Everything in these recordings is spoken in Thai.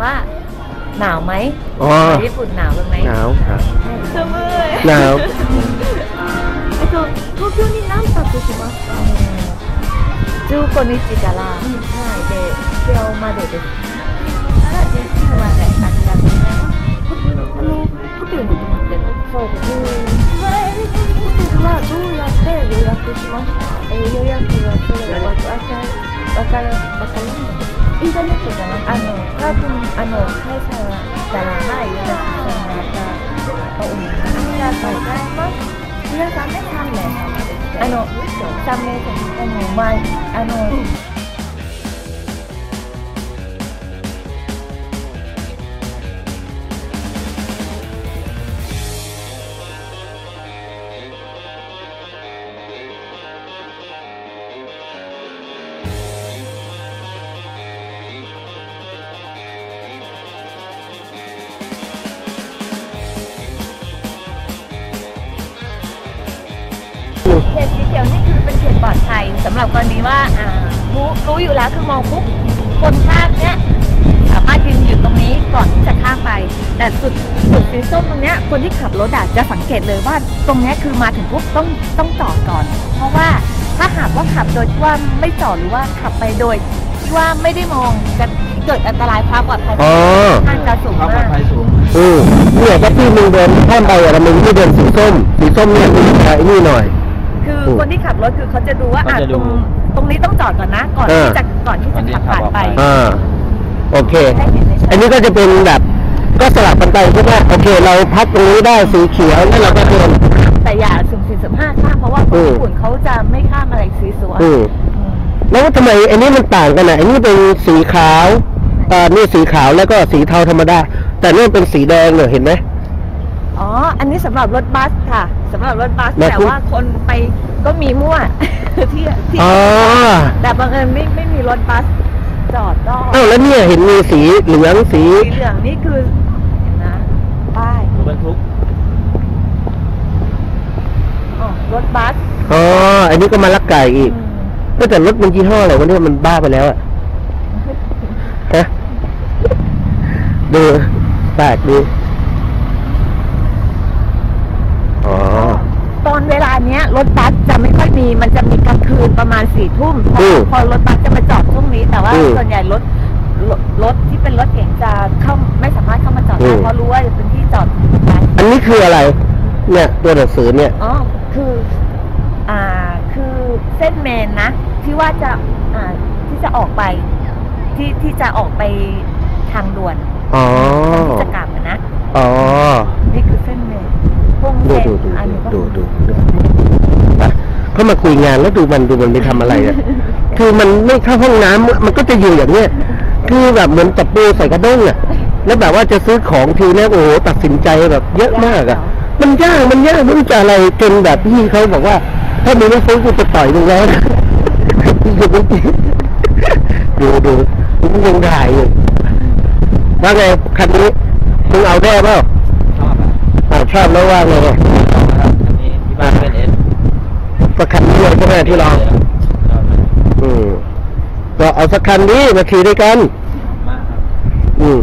ょ日本はね ถามว่าหนาวไหม อ๋อ ไปญี่ปุ่นหนาวกันไหม หนาวครับ 寒い หนาว えっと東京に何泊しますか15日から、はい、で今日までですから19までありがとうございますあのホテルに泊まってるそうですホテルはどうやって予約しましたえー予約はそれはわかわかるわかります インターネットじゃなくあのカートにあの返さったらないような方がありがとうございます。皆さんで3名様ですあの3名様あの前あの、 เขตสีเขียวนี่คือเป็นเขตปลอดภัยสำหรับกรณีว่าอ่ารู้รู้อยู่แล้วคือมองปุ๊บคนข้ามเนี้ยสามารถยืนอยู่ตรงนี้ก่อนที่จะข้ามไป แต่สุดสุดสีส้มตรงเนี้ยคนที่ขับรถอะจะสังเกตเลยว่าตรงเนี้ยคือมาถึงปุ๊บต้องต้องจอดก่อน เพราะว่าถ้าหากว่าขับโดยที่ว่าไม่จอดหรือว่าขับไปโดยที่ว่าไม่ได้มองจะเกิดอันตรายความปลอดภัยอ๋อทางจะสูงความปลอมาดกภัยสูงอืมเนี่ยถ้าพี่มึงเดินข้ามไปอะแล้วมึงที่เดินสีส้มสีส้มเนี่ยมึงจะไอ้นี่หน่อย คืออืมคนที่ขับรถคือเขาจะดูว่าเขาอะจะตดู รงตรงนี้ต้องจอดก่อนนะ ก่อนเออที่จะก่อนที่จะขับผ่านไปอ่าโอเค ให้เห็นในอันนี้ก็จะเป็นแบบก็สลับกันไปใช่ไหมโอเค เราพักตรงนี้ได้สีเขียวแล้วเราก็เดิน แต่อย่าสุ่มสี่สุ่มห้าข้ามเพราะว่าคนอืมญี่ปุ่นเขาจะไม่ข้ามอะไรสีสวยอืมแล้วทำไมอันนี้มันต่างกันอะอันนี้เป็นสีขาวอ่านี่สีขาวแล้วก็สีเทาธรรมดา แต่นี่เป็นสีแดงเนี่ยเห็นไหม อ๋อ อันนี้สำหรับรถบัสค่ะสำหรับรถบัสแล้วแต่คุณ ว่าคนไปก็มีมั่ว ที่ที่อ๋อแต่บังเอิญไม่ไม่มีรถบัสจอดก็อ้าวแล้วเนี่ยเห็นมีสีเหลืองสีสีเหลืองนี่คือเห็นนะป้ายรถบรรทุกอ๋อรถบัสอ๋ออันนี้ก็มาลักไก่อีกอืม ก็แต่รถมันยี่ห้ออะไรวะเนี่ยมันบ้าไปแล้วอะฮะดูแปลกดูอ๋อ ต อนเวลาเนี้ยรถบัสจะไม่ค่อยมี มันจะมีกลางคืนประมาณสี่ทุ่มพออืมพอรถบัสจะมาจอดช่วงนี้แต่ว่าอืมส่วนใหญ่รถรถรถที่เป็นรถเก๋งจะเข้าไม่สามารถเข้ามาจอดอืได้ม เพราะรู้ว่าเป็นที่จอดบัสอันนี้คืออะไร เนี่ย ตัวหนังสือเนี่ย อ๋อคือ อ่าคือเส้นเมนนะ ที่ว่าจะอ่าที่จะออกไปที่ที่จะออกไปทางด่วนอ๋อ ที่จะกลับอะนะ อ๋อ นี่คือเส้นเมน พวงดูเส้นดูดูอันนี้ก็ดูดูดูไปเข้ามาคุยงานแล้วดูมันดูมันไปทำอะไรอะคือมันไม่เข้าห้องน้ำมันก็จะอยู่อย่างเนี้ยคือแบบเหมือนตะปูใส่กระด้งอะ แล้วแบบว่าจะซื้อของทีนะโอ้โหตัดสินใจแบบเยอะมากอะ มันยากมันยากไม่รู้จะอะไรจนแบบพี่เขาบอกว่า ถ้ามึงไม่ซื้อกูจะต่อยมึงแล้วนะดูดูมึงยังถ่ายอยู่ว่าไงคันนี้มึงเอาได้เปล่าชอบอะอ่า ชอบแล้วว่าไงเนี่ยชอบนะครับอันนี้ที่บ้านเป็นเอสก็คันนี้เลยใช่ไหมที่ลองชอบนะอืมก็เอาสักคันนี้มาขี่ด้วยกันมากครับอืม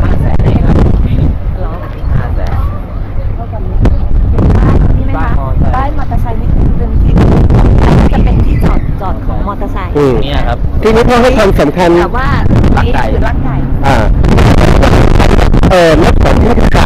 ห้าแสนเองครับนี่เหรอห้าแสนเท่ากันเลยป้ายนี่ไหมคะป้ายมอเตอร์ไซค์ป้ายมอเตอร์ไซค์นี่คือเป็นที่จะเป็นที่จอดจอดของมอเตอร์ไซค์อืมเนี่ยครับ ทีนี้พ่อให้ความสำคัญแต่ว่ารักนี่ไก่คือร่างไก่อ่า เออรถของราชกา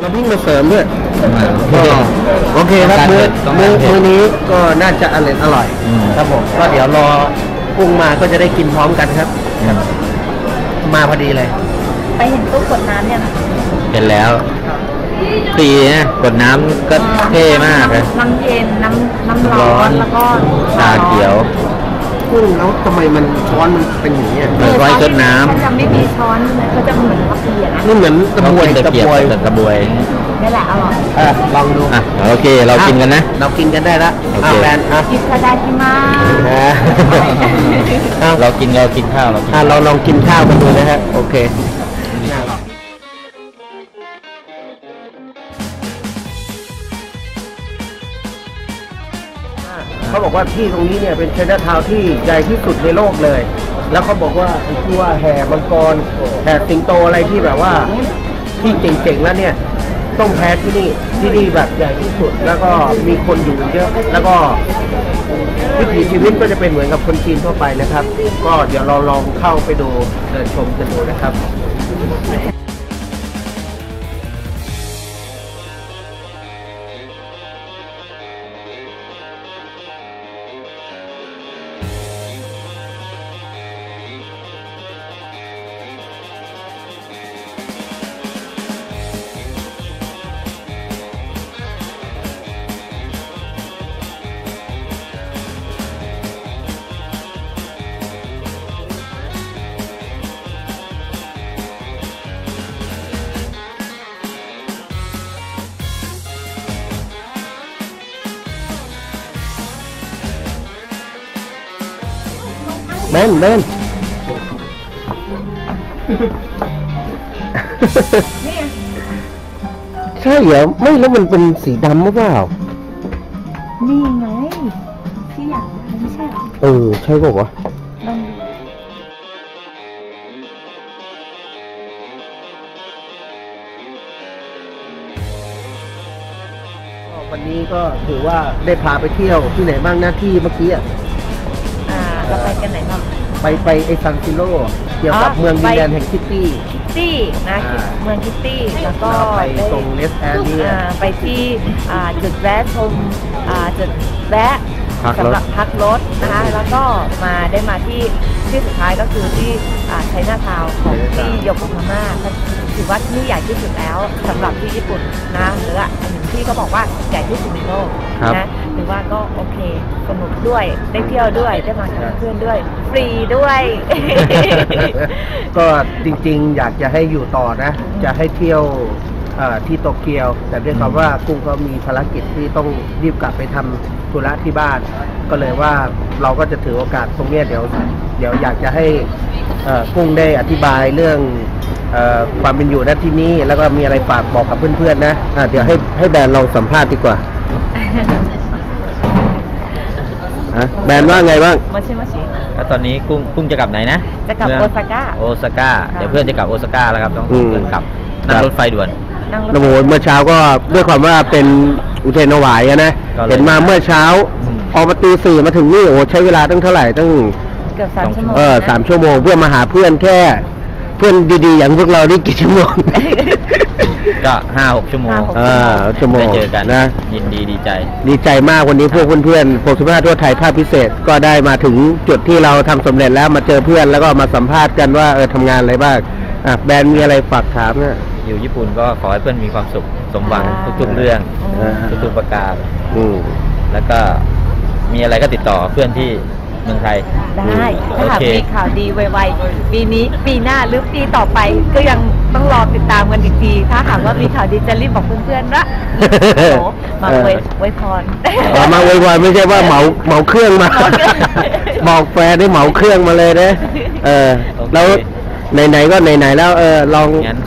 เราพิ่งมาเสริมด้วยก็โอเคครับมื้อต้องมื้อการเผ็ดมื้อนี้ก็น่าจะอร่อยอร่อยอืมครับผมก็เดี๋ยวรอปรุงมาก็จะได้กินพร้อมกันครับ มาพอดีเลย ไปเห็นตู้กดน้ำเนี่ยค่ะเห็นแล้วตีนะกดน้ำก็เท่มากเลยน้ำเย็นน้ำน้ำร้อนแล้วก็ชาเขียวช กุ้งแล้วทำไมมันช้อนมันเป็นอย่างนี้ยมันไว้ซดน้ำ เขาจะไม่มีช้อนนะเขาจะเหมือนกับเปียนะนี่เหมือนกระบวยเขากินกตะระเกียบบวยกับกระบวยนี่แหละอร่อยอะลองดูอะโอเค เรากินกันนะ เรากินกันได้ละโอเคอะแบนอะกินกระดาษมาอะอะเรากินเรากินข้าวเรากิน อะเราลองกินข้าวกันดูนะฮะโอเค เขาบอกว่าที่ตรงนี้เนี่ยเป็นเชนทาวที่ใหญ่ที่สุดในโลกเลย แล้วเขาบอกว่าไอ้ที่ว่าแห่มังกรแห่สิงโตอะไรที่แบบว่าที่เจ๋งๆแล้วเนี่ยต้องแพ้ที่นี่ที่นี่แบบใหญ่ที่สุด แล้วก็มีคนอยู่เยอะแล้วก็วิถีชีวิตก็จะเป็นเหมือนกับคนจีนทั่วไปนะครับ ก็เดี๋ยวเราลองเข้าไปดูเดินชมกันดูนะครับ เบนเบนใช่เหรอไม่แล้วมันเป็นสีดำหรือเปล่า นี่ไงที่อยากได้ไม่ใช่เหรอเออใช่ป่าวะลองดูวันนี้ก็ถือว่าได้พาไปเที่ยวที่ไหนบ้างหน้าที่เมื่อกี้อะอ่า เราไปกันไหนบ้างไปไปไอซันซิโร่เกี่ยวกับอ๋อเมืองดินไปแดนแห่งคิตตี้ คิตตี้นะอ่าเมืองคิตตี้แล้วก็แล้วก็ไปได้ตรงเลสแอนเนียอ่าไปที่อ่าจุดแวะชมอ่าจุดแวะพักรถสำหรับพักรถนะคะแล้วก็มาได้มาที่ที่สุดท้ายก็คือที่ไชน่าทาวของที่โยโกฮาม่า ถือว่าที่นี่ใหญ่ที่สุดแล้วสำหรับที่ญี่ปุ่นนะหรือว่าอันหนึ่งที่ก็บอกว่าใหญ่ที่สุดในโลกครับนะถือว่าก็โอเคสนุกด้วยได้เที่ยวด้วยได้มากับเพื่อนๆด้วย ฟรีด้วย ก็จริงๆ อยากจะให้อยู่ต่อนะ จะให้เที่ยวเอ่อที่โตเกียว แต่ด้วยคำว่ากุ้งก็มีภารกิจที่ต้องรีบกลับไปทำธุระที่บ้าน ก็เลยว่าเราก็จะถือโอกาสตรงเนี้ยเดี๋ยว เดี๋ยวอยากจะให้เอ่อกุ้งได้อธิบายเรื่องเอ่อ ความเป็นอยู่ณที่นี่แล้วก็มีอะไรฝากบอกกับเพื่อนๆนะอะเดี๋ยวให้ให้แบรนด์ลองสัมภาษณ์ดีกว่าฮะแบรนด์ว่าไงบ้างมาชิมาชิแล้วตอนนี้กุ้งกุ้งจะกลับไหนนะ จะกลับเมืงโอซาก้าโอซาก้าค่ะเดี๋ยวเพื่อนจะกลับโอซาก้าแล้วครับต้องอืมเดินกลับนั่งครับรถไฟด่วนนั่งรถโอ้โหเมื่อเช้าก็ด้วยความว่าเป็นอุเทรนถวายอะนะก็เลยเห็นมาเมื่อเช้าอืมออกประตูสี่มาถึงนี่โอ้โหใช้เวลาตั้งเท่าไหร่ตั้งเกือบสามชั่วโมงเออนะสามชั่วโมงเพื่อมาหาเพื่อนแค่ เพื่อนดีๆ อย่างพวกเรานี่กี่ชั่วโมง ก็ห้าหกชั่วโมงห้าหกอ่าชั่วโมงได้เจอกันนะ ยินดีดีใจ ดีใจมากวันนี้พวกเพื่อนๆผมสุภาพทั่วไทยภาคพิเศษก็ได้มาถึงจุดที่เราทำสำเร็จแล้วมาเจอเพื่อนแล้วก็มาสัมภาษณ์กันว่าเออทำงานอะไรบ้างอะแบรนด์มีอะไรฝากถามนะอยู่ญี่ปุ่นก็ขอให้เพื่อนมีความสุขสมหวังอ่าทุกๆเรื่องอ่าทุกๆประการอืมแล้วก็มีอะไรก็ติดต่อเพื่อนที่ เมืองไทย ได้ถ้าหากโอเค มีข่าวดีไวๆปีนี้ปีหน้าหรือปีต่อไปก็ยังต้องรอติดตามกันอีกทีถ้าหากว่ามีข่าวดีจะรีบบอกเพื่อนๆละโอ้โหมาไว้ไว้พร เอามาไวๆไม่ใช่ว่าเหมาเหมาเครื่องมาเหมาเครื่องบอกแฟนได้เหมาเครื่องมาเลยนะเออโอเคแล้วไหนๆก็ไหนๆแล้วเออลองงั้น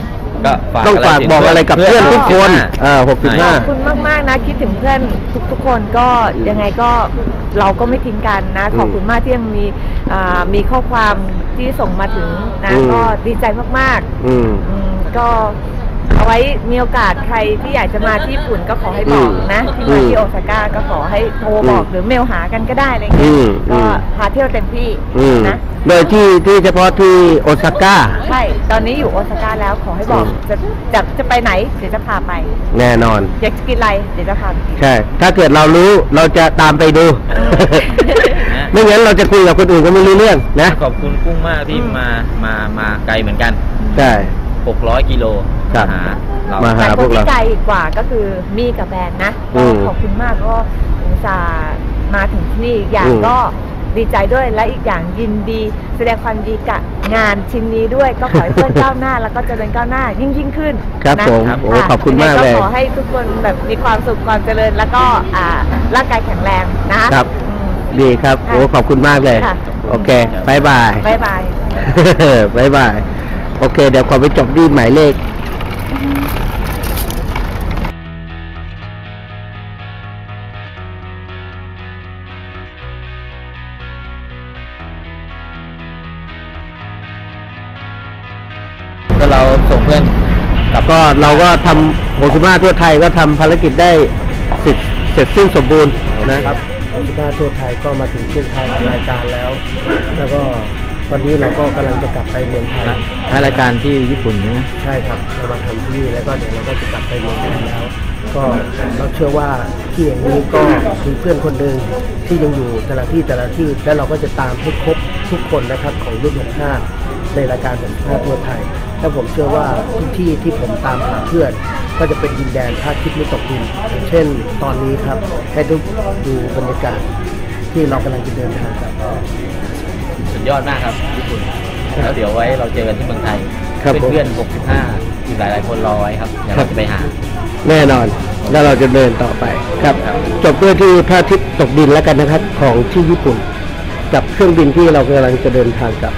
ก็ฝากต้องฝากบอกอะไรกับเพื่อนทุกคนเออหกสิบขห้าอบคุณมาก ๆ นะ คิดถึงเพื่อนทุก ๆ คนก็ยังไงก็เราก็ไม่ทิ้งกันนะ ขอบคุณมากที่ยังมีอ่ามีข้อความที่ส่งมาถึงนะอืมก็ดีใจมากอืมๆอืมก็เอาไว้มีโอกาสใครที่อยากจะมาที่ญี่ปุ่นก็ขอให้บอกนะที่มาที่โอซาก้าก็ขอให้โทรบอกอืมหรือเมลหากันก็ได้อะไรเงี้ยอืมก็อืมพาเที่ยวเต็มที่อืมนะโดยที่ที่เฉพาะที่โอซาก้าใช่ ตอนนี้อยู่โอซาก้าแล้วขอให้บอกอืมจะจะจะไปไหนเดี๋ยวจะพาไปแน่นอน อยากจะกินอะไรเดี๋ยวจะพาไปกิน ใช่ ถ้าเกิดเรารู้เราจะตามไปดู ไม่งั้นเราจะคุยกับคนอื่นก็ไม่รู้เรื่องนะ ขอบคุณกุ้งมากที่อืมมามามาไกลเหมือนกันใช่600กิโลครับ หาเรามาหแต่พควกนเราที่ไกลกว่าก็คือมี่กับแบรนด์นะอืก็มขอบคุณมากก็อุตส่าห์มาถึงที่นี่อย่างอืมก็ ดีใจด้วยและอีกอย่างยินดี แสดงความยินดีกับงานชิ้นนี้ด้วยก็ขอให้เพื่อนก้าวหน้า แล้วก็เจริญก้าวหน้ายิ่งยิ่งขึ้นครับนะผมโอ้ะขอบคุณมากยังเลไงยขอให้ทุกคนแบบมีความสุขความเจริญแล้วก็อ่าร่างกายแข็งแรงนะครับอืมดีครับโอ้ขอบคุณมากเลย ค่ะ โอเคบายบายบ๊ายบาย บายบาย โอเค เดี๋ยวขอไปจบที่หมายเลข ก็เราส่งเพื่อนแล้วก็เราก็ทำโหคุมาทั่วไทยก็ทำภารกิจได้เสร็จเสร็จสิ้นสมบูรณ์นะครับโหคุมาทั่วไทยก็มาถึงเส้นทางรายการแล้ว แล้วก็ตอนนี้เราก็กำลังจะกลับไปเมืองไทยท้ายรายการที่ญี่ปุ่นนะใช่ครับเรามาทำที่นี่แล้วก็เดี๋ยวเราก็จะกลับไปเมืองไทยแล้ว ก็เราเชื่อว่าที่อย่างนี้ก็มีเพื่อนคนหนึ่งที่ยังอยู่แต่ละที่แต่ละที่แล้วเราก็จะตามให้ครบทุกคนนะครับของรุ่น65ในรายการ65ทั่วไทย แล้วผมเชื่อว่าทุกที่ที่ผมตามหาเพื่อน ก็จะเป็นดินแดนท่าคิดไม่ตกดินอย่างเช่นตอนนี้ครับให้ทุกดูบรรยากาศที่เรากำลังจะเดินทางกลับสุดยอดมากครับญี่ปุ่นแล้วเดี๋ยวไว้เราเจอกันที่เมืองไทยครับผมเพื่อนๆ65อีกหลายๆคนรอไว้ครับเดี๋ยวเราจะไปหา แน่นอนแล้วเราจะเดินต่อไปครับ จบด้วยที่พระอาทิตย์ตกดินแล้วกันนะครับ ของที่ญี่ปุ่น กับเครื่องบินที่เรากำลังจะเดินทางกลับ